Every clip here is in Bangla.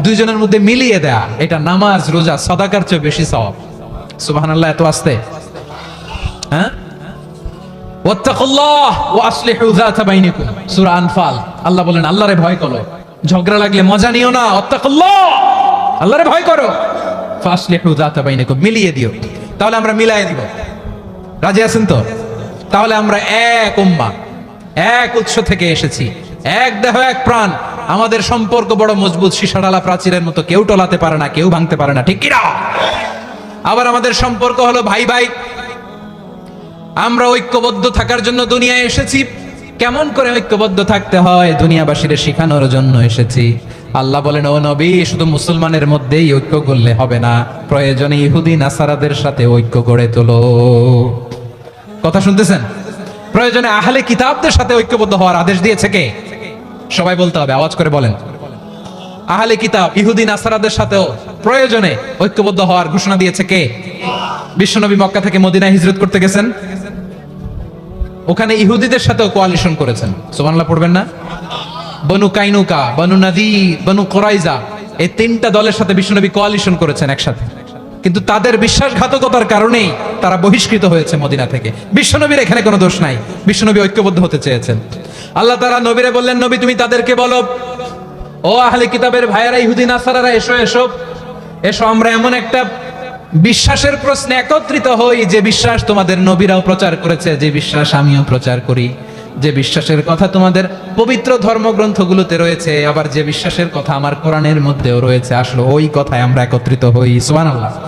দুইজনের মধ্যে মিলিয়ে দেয়া, এটা নামাজ, রোজা, সদাকার চেয়ে বেশি সওয়াব। সুবহানাল্লাহ, এত আসতে। হ্যাঁ? ঝগড়া লাগলে মজা নিও না ভয় করো। মিলিয়ে দিও। তাহলে আমরা রাজি আছেন তো? তাহলে আমরা এক উম্মা এক উৎস থেকে এসেছি। এক দেহ, এক প্রাণ। আমাদের সম্পর্ক বড় মজবুত, সীসাডালা প্রাচীরের মতো, কেউ টলাতে পারে না, কেউ ভাঙতে পারে না, ঠিক কিনা আবার আমাদের সম্পর্ক হলো ভাই ভাই। আমরা ঐক্যবদ্ধ থাকার জন্য দুনিয়ায় এসেছি। কেমন করে ঐক্যবদ্ধ থাকতে হয়? দুনিয়াবাসীর শেখানোর জন্য এসেছি। আল্লাহ বলেন, ও নবী, শুধু মুসলমানের মধ্যেই ঐক্য করলে হবে না। প্রয়োজনে ইহুদি, নাসারাদের সাথে ঐক্য গড়ে তোলো। কথা শুনতেছেন? প্রয়োজনে আহলে কিতাবদের সাথে ঐক্যবদ্ধ হওয়ার আদেশ দিয়েছে কে? সবাই বলতে হবে, আওয়াজ করে বলেন। আহলে কিতাব, ইহুদি, নাসারাদের সাথেও প্রয়োজনে ঐক্যবদ্ধ হওয়ার ঘোষণা দিয়েছে কে? বিশ্বনবী মক্কা থেকে মদিনায় হিজরত করতে গেছেন। ওখানে ইহুদিদের সাথেও কোয়ালিশন করেছেন। সুবহানাল্লাহ, পড়বেন না? বনু কাইনুকা, বনু নাদি বনু কোরাইজা, এই তিনটা দলের সাথে বিশ্বনবী কোয়ালিশন করেছেন একসাথে। কিন্তু তাদের বিশ্বাসঘাতকতার কারণেই তারা বহিষ্কৃত হয়েছে মদিনা থেকে। বিশ্বনবীর এখানে কোনো দোষ নাই। বিশ্বনবী ঐক্যবদ্ধ হতে চেয়েছেন। আল্লাহ তারা নবীরে বললেন, নবী, তুমি তাদেরকে বলো, ও আহলে কিতাবের ভাইয়েরা, ইহুদি, নাসারারা, এসো এসো। এসো, আমরা এমন একটা বিশ্বাসের প্রশ্নে একত্রিত হই যে বিশ্বাস তোমাদের নবীরাও প্রচার করেছে, যে বিশ্বাস আমিও প্রচার করি। যে বিশ্বাসের কথা তোমাদের পবিত্র ধর্মগ্রন্থগুলোতে রয়েছে, আবার যে বিশ্বাসের কথা আমার কোরআনের মধ্যেও রয়েছে, আসলে ওই কথায় আমরা একত্রিত হই। সুবহানাল্লাহ।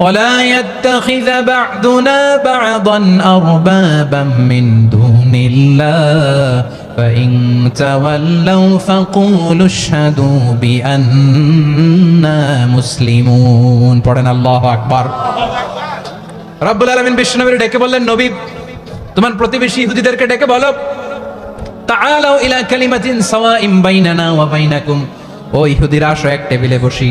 ولا يتخذ بعضنا بعضا أربابا من دون الله فإن تولوا فقولوا اشهدوا بأننا مسلمون পড়েন আল্লাহ আকবার রব্বুল আলামিন বিশ্বনবীর ডেকে বললেন নবী তোমার প্রতিবেশী ইহুদিদেরকে ডেকে বলো তাআলাউ ইলা কালিমাতিন সাওয়াইম বাইনানা ওয়া বাইনাকুম ও ইহুদিরা আসো এক টেবিলে বসি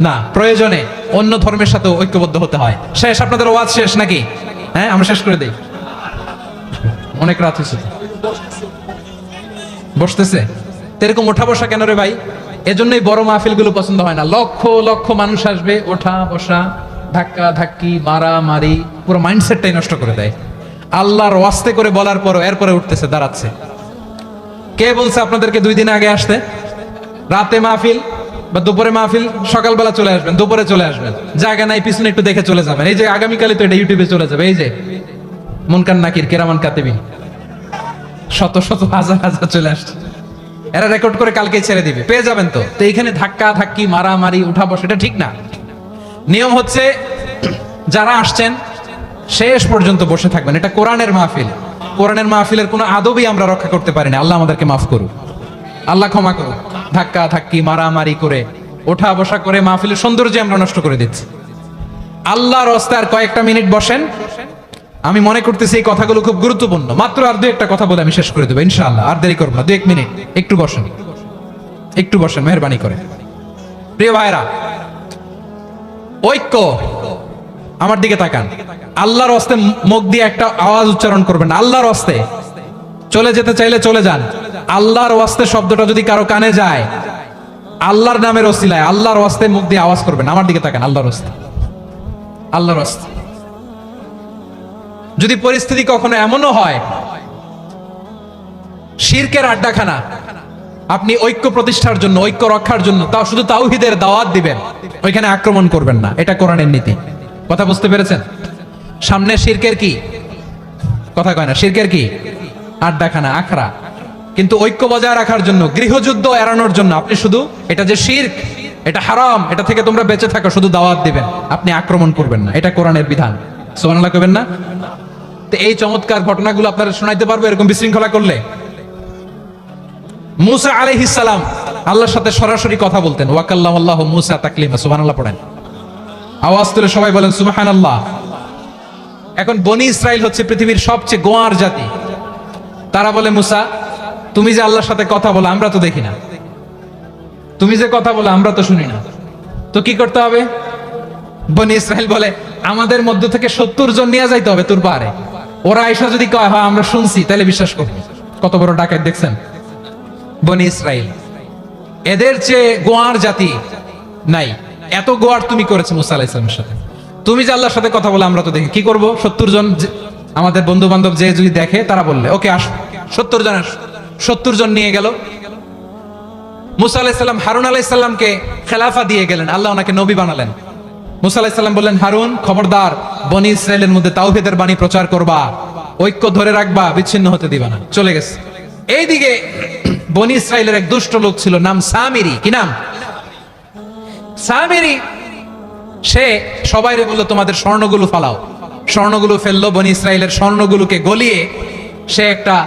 না, প্রয়োজনে অন্য ধর্মের সাথে ঐক্যবদ্ধ হতে হয়। শেষ, আপনাদের ওয়াজ শেষ নাকি? হ্যাঁ আমরা শেষ করে দিই। অনেক রাত হয়েছে। বসতেছে? এরকম ওঠা বসা কেন রে ভাই? এজন্যই বড় মাহফিলগুলো পছন্দ হয় না। লক্ষ লক্ষ মানুষ আসবে, ওঠা, বসা, ধাক্কা, ধাক্কি, মারা, মারি, পুরো মাইন্ডসেটটাই নষ্ট করে দেয়। আল্লাহর ওয়াস্তে করে বলার পরও এরপরে উঠতেছে, দাঁড়াচ্ছে। কে বলছে আপনাদেরকে দুই দিন আগে আসতে? রাতে মাহফিল? বা দুপুরে মাহফিল, সকালবেলা চলে আসবেন, দুপুরে চলে আসবেন। জায়গা নাই, পিছনে একটু দেখে চলে যাবেন। এই যে আগামীকালই তো এটা ইউটিউবে চলে যাবে। এই যে মুনকান নাকির, কেরামান কাতেবিন শত শত, হাজার হাজার চলে আসছে। এরা রেকর্ড করে কালকে ছেড়ে দিবে। পেয়ে যাবেন তো। তো এখানে ধাক্কা, ধাক্কি, মারামারি উঠা বসে এটা ঠিক না। নিয়ম হচ্ছে, যারা আসছেন, শেষ পর্যন্ত বসে থাকবেন। এটা কোরআনের মাহফিল। কোরআনের মাহফিলের কোনো আদবই আমরা রক্ষা করতে পারি না। আল্লাহ আমাদেরকে মাফ করুক। আল্লাহ ক্ষমা করুক ধাক্কা, ধাক্কি, মারামারি করে, ওঠা বসা করে মাহফিলের সৌন্দর্য আমরা নষ্ট করে দিচ্ছি। আল্লাহর আর কয়েকটা মিনিট বসেন। আমি মনে করতেছি এই কথাগুলো খুব গুরুত্বপূর্ণ। মাত্র আর দু একটা কথা বলে আমি শেষ করে দেবো, ইনশাআল্লাহ। আর দেরি করব না। দু এক মিনিট। একটু বসেন। একটু বসেন, মেহরবানি করে। প্রিয় ভাইরা ঐক্য আমার দিকে তাকান। আল্লাহর হস্তে মুখ দিয়ে একটা আওয়াজ উচ্চারণ করবেন আল্লাহর হস্তে চলে যেতে চাইলে চলে যান। আল্লাহর ওয়াস্তে শব্দটা যদি কারও কানে যায়, আল্লাহর নামের ওসিলায় আল্লাহর ওয়াস্তে মুখ দিয়ে আওয়াজ করবেন। আমার দিকে তাকান, আল্লাহর ওয়াস্তে। আল্লাহর ওয়াস্তে। যদি পরিস্থিতি কখনো এমনও হয়, শিরকের আড্ডাখানা, আপনি ঐক্য প্রতিষ্ঠার জন্য, ঐক্য রক্ষার জন্য, তাও শুধু তাওহিদের দাওয়াত দিবেন, ওইখানে আক্রমণ করবেন না। এটা কোরআনের নীতি। কথা বুঝতে পেরেছেন? সামনে শিরকের কি? কথা কয় না, শিরকের কি? আড্ডাখানা, আখড়া। কিন্তু ঐক্য বজায় রাখার জন্য, গৃহযুদ্ধ এড়ানোর জন্য আপনি শুধু এটা যে শির্ক, এটা হারাম, এটা থেকে তোমরা বেঁচে থাকো, শুধু দাওয়াত দিবেন। আপনি আক্রমণ করবেন না, এটা কোরআনের বিধান। সোমানাল্লাহ করবেন না? তো এই চমৎকার ঘটনাগুলো আপনারা শোনাইতে পারব এরকম বিশৃঙ্খলা করলে। মুসা আলাইহিস সালাম আল্লাহর সাথে সরাসরি কথা বলতেন। ওয়াকাল্লাম আল্লাহ মুসা তাকলিমা, সুবহানাল্লাহ পড়েন। আওয়াজ তুলে সবাই বলেন, সুবহানাল্লাহ। এখন বনি ইসরাইল হচ্ছে পৃথিবীর সবচেয়ে গোয়ার জাতি। তারা বলে, মুসা তুমি যে আল্লাহর সাথে কথা বলো, আমরা তো দেখি না। তুমি যে কথা বলো, আমরা তো শুনি না। তো কি করতে হবে? বনি ইসরাইল বলে, আমাদের মধ্য থেকে সত্তর জন নিয়ে যাইতে হবে তোর পাহাড়ে। ওরা আইসা যদি কয়, হয়, আমরা শুনছি, তাহলে বিশ্বাস করব কত বড় ডাকাত দেখছেন? বনি ইসরাইল। এদের চেয়ে গোয়ার জাতি নাই। এত গোয়ার তুমি করেছ মুসা আলাহ সাথে। তুমি যে আল্লাহর সাথে কথা বলে, আমরা তো দেখি। কি করব? সত্তর জন আমাদের বন্ধু বান্ধব যে যদি দেখে, তারা বললে, ওকে, আস। সত্তর জন আস। সত্তর জন নিয়ে গেল। মুসা আলাইসাল্লাম হারুন আলাইসাল্লামকে খেলাফা দিয়ে গেলেন। আল্লাহ ওনাকে নবী বানালেন। মুসা আলাইসাল্লাম বললেন, হারুন, খবরদার, বনি ইসরায়েলের মধ্যে তাওহিদের বাণী প্রচার করবা। ঐক্য ধরে রাখবা, বিচ্ছিন্ন হতে দিবা না। চলে গেছে। এইদিকে বনি ইসরায়েলের এক দুষ্ট লোক ছিল, নাম সামিরি। কি নাম? সামিরি, সে সবাই বলল, তোমাদের স্বর্ণগুলো ফালাও। স্বর্ণগুলো ফেলল, বনি ইসরায়েলের স্বর্ণগুলোকে গলিয়ে সে একটা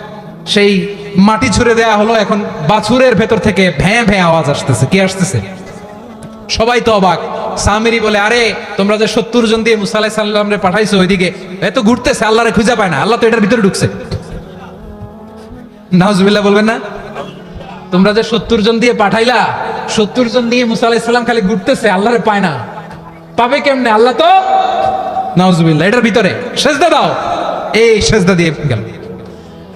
সেই মাটি ছুড়ে দেয়া হলো, এখন বাছুরের ভেতর থেকে ভ্যাঁ ভ্যাঁ আওয়াজ আসতেছে। কি আসতেছে? সবাই তো অবাক। সামিরি বলে, আরে, তোমরা যে সত্তর জন দিয়ে মুসা আলাইহিস সাল্লাম পাঠাইছো ওইদিকে এত ঘুরতেছে, আল্লাহরে খুঁজে পায় না, আল্লাহ তো এটার ভিতরে ঢুকছে। নাহজুবিল্লাহ বলবেন না? তোমরা যে সত্তর জন দিয়ে পাঠাইলা, সত্তর জন দিয়ে মুসা আলাইহিস সালাম খালি ঘুরতেছে, আল্লাহরে পায় না। পাবে কেমনে? আল্লাহ তো? নাউজুবিল্লাহ, এটার ভিতরে। সেজদা দাও। এই সেজদা দিয়ে গেল।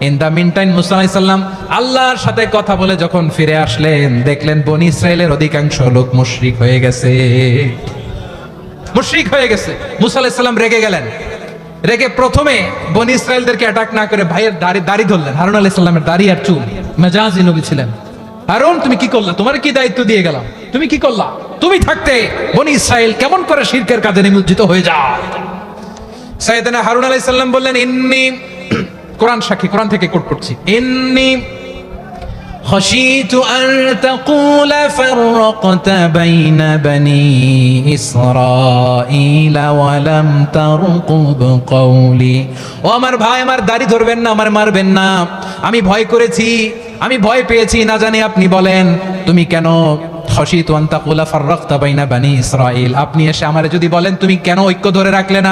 ইন দা মিন টাইম মুসা আলাইহিস সালাম আল্লাহর সাথে কথা বলে যখন ফিরে আসলেন, দেখলেন বনি ইসরায়েলের অধিকাংশ লোক মুশরিক হয়ে গেছে। মুশরিক হয়ে গেছে। মুসা আলাইহিস সালাম রেগে গেলেন। রেগে প্রথমে বনি ইসরায়েলদেরকে অ্যাটাক না করে ভাইয়ের দাড়ি দাড়ি ধরলেন। হারুন আলাইহিস সালামের দাড়ি আর চুল। মেজাজি নবী ছিলেন। হারুন, তুমি কি করলা? তোমার কি দায়িত্ব দিয়ে গেলাম? তুমি কি করলা? তুমি থাকতে বনি ইসরাইল কেমন করে শিরকের কাজে নিমজ্জিত হয়ে যায়? সাইয়েদনা হারুন আলাইহিস সালাম বললেন, ইন্নি কোরআন সাক্ষী কোরআন থেকে কোট করছি ইন্নি خشيت أن تقول فرقت بين بني إسرائيل ولم ترقب قولي ও আমার ভাই আমার দাড়ি ধরবেন না আমার মারবেন না আমি ভয় করেছি আমি ভয় পেয়েছি না জানি আপনি বলেন তুমি কেন খসিত আন্তাকুলা ফাররাকতা বাইনা বানি ইসরাইল আপনি এসে আমারে যদি বলেন তুমি কেন ঐক্য ধরে রাখলে না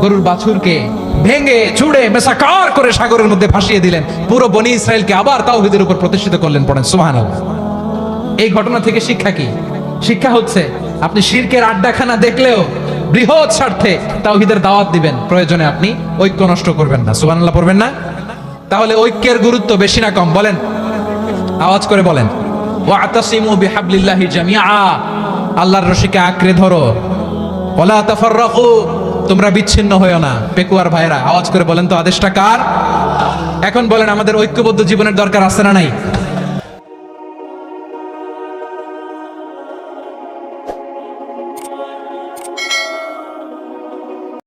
গরুর বাছুরকে ভেঙে চুড়ে মেসাকার করে সাগরের মধ্যে ভাসিয়ে দিলেন। পুরো বনি ইসরায়েলকে আবার তাওহীদের উপর প্রতিষ্ঠিত করলেন পড়েন। সুহান এই ঘটনা থেকে শিক্ষা কি? শিক্ষা হচ্ছে, আপনি শিরকের আড্ডাখানা দেখলেও বৃহৎ স্বার্থে তাওহীদের দাওয়াত দিবেন। প্রয়োজনে আপনি ঐক্য নষ্ট করবেন না। সুবহানাল্লাহ পড়বেন না? তাহলে ঐক্যের গুরুত্ব বেশি না কম? বলেন। আওয়াজ করে বলেন। ওয়াতাসিমু বিহাবলিল্লাহি জামিআ। আল্লাহর রশিকে আঁকড়ে ধরো। ওয়ালা তাফাররাকু। তোমরা বিচ্ছিন্ন হয়েও না। পেকুয়ার ভাইরা আওয়াজ করে বলেন তো আদেশটা কার? এখন বলেন, আমাদের ঐক্যবদ্ধ জীবনের দরকার আছে না নাই?